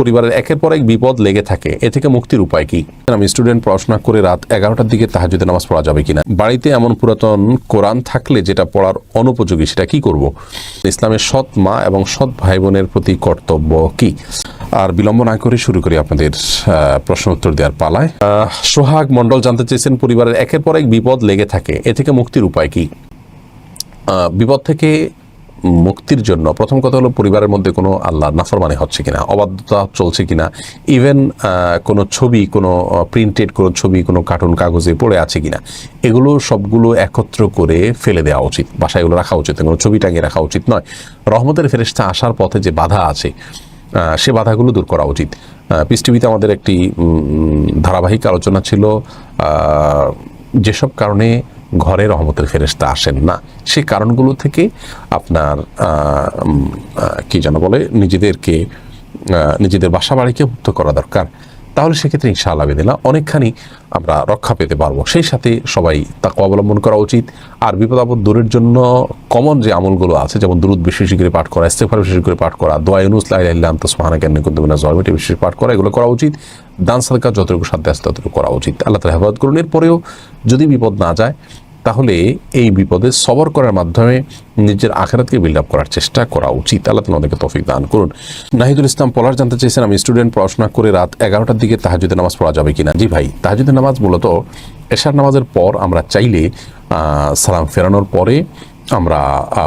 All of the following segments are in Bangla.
পরিবারের একের পর এক বিপদ লেগে থাকে। এ থেকে মুক্তির উপায় কি? আমি স্টুডেন্ট পড়াশোনা করে রাত এগারোটার দিকে তাহাজুদে নামাজ পড়া যাবে কিনা? বাড়িতে এমন পুরাতন কোরআন থাকলে যেটা পড়ার অনুপযোগী, সেটা কি করব? ইসলামের সৎ মা এবং সৎ ভাই বোনের প্রতি কর্তব্য কি? আর বিলম্ব না করে শুরু করি আপনাদের প্রশ্ন উত্তর দেওয়ার পালায়। সোহাগ মণ্ডল জানতে চেয়েছেন পরিবারের একের পর এক বিপদ লেগে থাকে। এ থেকে মুক্তির উপায় কি? বিপদ থেকে মুক্তির জন্য। প্রথম কথা হলো, পরিবারের মধ্যে কোনো আল্লাহ নাফরমানি হচ্ছে কিনা, অবাধ্যতা চলছে কিনা ইভেন কোনো ছবি, কোনো প্রিন্টেড কোনো ছবি, কোনো কার্টুন কাগজে পড়ে আছে কিনা, এগুলো সবগুলো একত্র করে ফেলে দেওয়া উচিত। বাসায় এগুলো রাখা উচিত কোনো ছবি টাঙিয়ে রাখা উচিত নয়। রহমতের ফেরেস্তা আসার পথে যে বাধা আছে সে বাধাগুলো দূর করা উচিত। পিস টিভিতে আমাদের একটি ধারাবাহিক আলোচনা ছিল যেসব কারণে ঘরে রহমতের ফেরেস্তা আসেন না। সে কারণগুলো থেকে আপনার কি যেন বলে, নিজেদেরকে নিজেদের বাসা বাড়িকে মুক্ত করা দরকার। তাহলে সেক্ষেত্রে ইনশাআল্লাহ বেদিল্লা অনেকখানি আমরা রক্ষা পেতে পারব। সেই সাথে সবাই তাকে অবলম্বন করা উচিত। আর বিপদ আপদ দূরের জন্য কমন যে আমলগুলো আছে, যেমন দূরত বিশেষ করে পাঠ করা ইস্তেফার বিশেষ করে পাঠ করা, দোয়া ইউনুস লাইলাম তো সোহানা জ্ঞান কুন্দমিনা জয়মিটি বিশেষ পাঠ করা, এগুলো করা উচিত। দান সাদকা যতটুকু সাধ্য আছে ততটুকু করা উচিত। আল্লাহ তালা হেফাজত করুন। এরপরেও যদি বিপদ না যায় তাহলে এই বিপদে সবর করার মাধ্যমে নিজের আখেরাতকে বিল্ড আপ করার চেষ্টা করা উচিত। আল্লাহ তালা আমাদেরকে তৌফিক দান করুন। নাহিদুল ইসলাম পলার জানতে চেয়েছেন, আমি স্টুডেন্ট পড়াশোনা করে রাত এগারোটার দিকে তাহাজুদের নামাজ পড়া যাবে কিনা? জি ভাই তাহাজুদের নামাজ মূলত এশার নামাজের পর আমরা চাইলে সালাম ফেরানোর পরে আমরা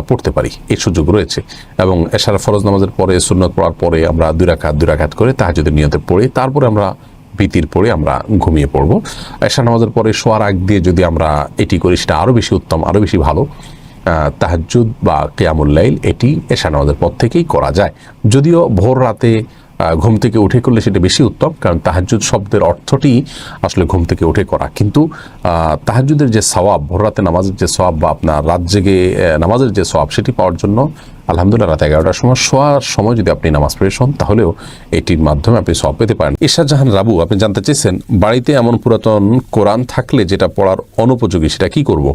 পড়তে পারি। এই সুযোগ রয়েছে। এবং এশার ফরজ নামাজের পরে, সুন্নত পড়ার পরে আমরা দুই রাকাত দুই রাকাত করে তাহাজুদের নিয়তে পড়ে, তারপরে আমরা ভীতির পরে আমরা ঘুমিয়ে পড়ব। এশা নামাজের পরে শোয়ার আগ দিয়ে যদি আমরা এটি করি, সেটা আরও বেশি উত্তম আরও বেশি ভালো। তাহাজুদ বা কেয়ামুল্লাইল এটি এশা নামাজের পর থেকেই করা যায়। যদিও ভোর রাতে ঘুম থেকে উঠে করলে সেটা বেশি উত্তম, কারণ তাহাজুদ শব্দের অর্থটি আসলে ঘুম থেকে উঠে করা। কিন্তু তাহাজুদের যে সওয়াব, ভোর রাতে নামাজের যে সওয়াব বা আপনার রাত জেগে নামাজের যে সওয়াব, সেটি পাওয়ার জন্য আলহামদুলিল্লাহ রাত এগারোটার সময় শোয়ার সময় যদি আপনি নামাজ পড়ে শোন, তাহলেও এটির মাধ্যমে আপনি সব পেতে পারেন। ইশাদ জাহান রাবু, আপনি জানতে চেয়েছেন, বাড়িতে এমন পুরাতন কোরআন থাকলে যেটা পড়ার অনুপযোগী, সেটা কি করব?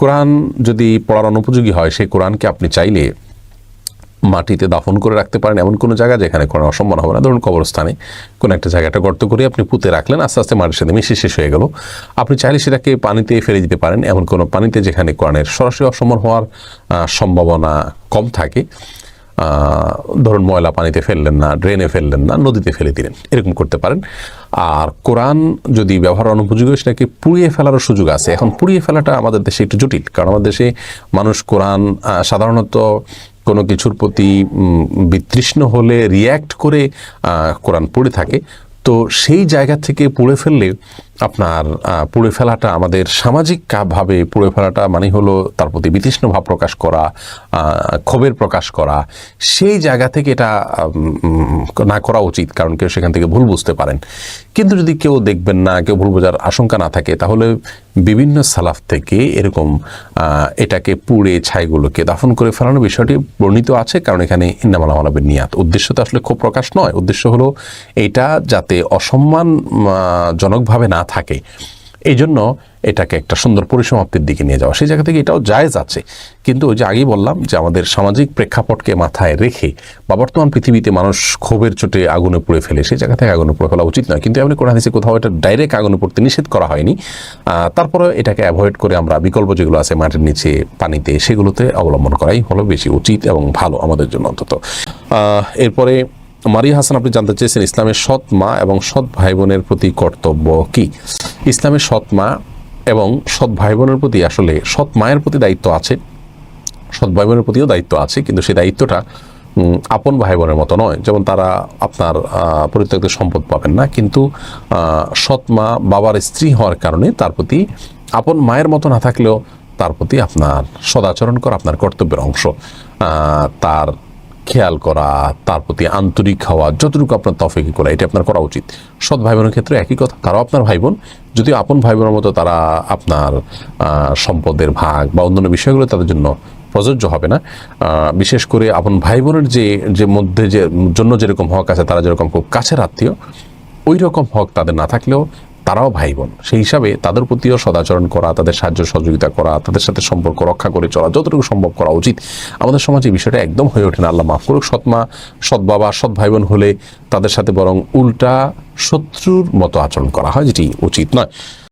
কোরআন যদি পড়ার অনুপযোগী হয় সেই কোরআনকে আপনি চাইলে মাটিতে দাফন করে রাখতে পারেন এমন কোনো জায়গা যেখানে কোনো অসম্মান হবে না। ধরুন কবরস্থানে কোনো একটা জায়গাটা গর্ত করে আপনি পুঁতে রাখলেন, আস্তে আস্তে মাটির সাথে মিশে শেষ হয়ে গেল। আপনি চাইলে সেটাকে পানিতে ফেলে দিতে পারেন, এমন কোনো পানিতে যেখানে কোরআনের সরাসরি অসম্মান হওয়ার সম্ভাবনা কম থাকে। ধরুন ময়লা পানিতে ফেললেন না ড্রেনে ফেললেন না, নদীতে ফেলে দিলেন, এরকম করতে পারেন। আর কোরআন যদি ব্যবহার অনুপযোগী হয়, সেটাকে পুড়িয়ে ফেলারও সুযোগ আছে। এখন পুড়িয়ে ফেলাটা আমাদের দেশে একটু জটিল, কারণ আমাদের দেশে মানুষ কোরআন সাধারণত কোনো কিছুর প্রতি বিতৃষ্ণ হলে রিয়্যাক্ট করে কোরআন পড়ে থাকে। তো সেই জায়গা থেকে পড়ে ফেললে আপনার পুড়ে ফেলাটা আমাদের সামাজিক কা- ভাবে পুড়ে ফেলাটা মানে হলো তার প্রতি বিতৃষ্ণ ভাব প্রকাশ করা ক্ষোভের প্রকাশ করা সেই জায়গা থেকে এটা না করা উচিত কারণ কেউ সেখান থেকে ভুল বুঝতে পারেন। কিন্তু যদি কেউ দেখবেন না কেউ ভুল বোঝার আশঙ্কা না থাকে তাহলে বিভিন্ন সালাফ থেকে এরকম এটাকে পুড়ে ছাইগুলোকে দাফন করে ফেলানোর বিষয়টি বর্ণিত আছে। কারণ এখানে ইন্নামালা মালাবের নিয়াত। উদ্দেশ্য তো আসলে খুব প্রকাশ নয়। উদ্দেশ্য হলো এটা যাতে অসম্মান আহ, জনকভাবে না থাকে। এই জন্য এটাকে একটা সুন্দর পরিসমাপ্তির দিকে নিয়ে যাওয়া। সেই জায়গা থেকে এটাও জায়েজ আছে। কিন্তু ওই যে আগেই বললাম যে আমাদের সামাজিক প্রেক্ষাপটকে মাথায় রেখে বা বর্তমান পৃথিবীতে মানুষ ক্ষোভের চোটে আগুনে পুড়ে ফেলে, সেই জায়গা থেকে আগুনে পুড়ে ফেলা উচিত নয়। কিন্তু এমনি কোরআন হাদিসে কোথাও এটা ডাইরেক্ট আগুনে পড়তে নিষেধ করা হয়নি। তারপরে এটাকে অ্যাভয়েড করে আমরা বিকল্প যেগুলো আছে মাটির নিচে, পানিতে, সেগুলোতে অবলম্বন করাই হলো বেশি উচিত এবং ভালো আমাদের জন্য অন্তত। এরপরে মারিয়া হাসান, আপনি জানতে চেয়েছেন ইসলামের সৎ মা এবং সৎ ভাই বোনের প্রতি কর্তব্য কি? ইসলামের সৎ মা এবং সৎ ভাই বোনের প্রতি আসলে সৎ মায়ের প্রতি দায়িত্ব আছে, সৎ ভাই বোনের প্রতিও দায়িত্ব আছে, কিন্তু সেই দায়িত্বটা আপন ভাই বোনের মতো নয়। যেমন তারা আপনার পরিত্যক্ত সম্পদ পাবেন না, কিন্তু সৎ মা বাবার স্ত্রী হওয়ার কারণে তার প্রতি আপন মায়ের মতো না থাকলেও তার প্রতি আপনার সদাচরণ করা আপনার কর্তব্যের অংশ। তার খেয়াল করা, তার প্রতি আন্তরিক হওয়া, যতটুকু আপনার তফেকি করা, এটা আপনার করা উচিত। সৎ ভাই বোনের ক্ষেত্রে একই কথা। তারাও আপনার ভাই বোন যদিও আপন ভাই বোনের মতো তারা আপনার সম্পদের ভাগ বা অন্যান্য বিষয়গুলো তাদের জন্য প্রযোজ্য হবে না। বিশেষ করে আপন ভাই বোনের যে যে মধ্যে যে, জন্য যেরকম হক আছে, তারা যেরকম খুব কাছের আত্মীয় ওই রকম হক তাদের না থাকলেও তারাও ভাই বোন সেই হিসাবে তাদের প্রতিও সদাচরণ করা, তাদের সাহায্য সহযোগিতা করা, তাদের সাথে সম্পর্ক রক্ষা করে চলা যতটুকু সম্ভব করা উচিত। আমাদের সমাজে এই বিষয়টা একদম হয়ে ওঠে না, আল্লাহ মাফ করুক। সৎমা সৎ বাবা, সৎ ভাই বোন হলে তাদের সাথে বরং উল্টা শত্রুর মতো আচরণ করা হয়, যেটি উচিত নয়।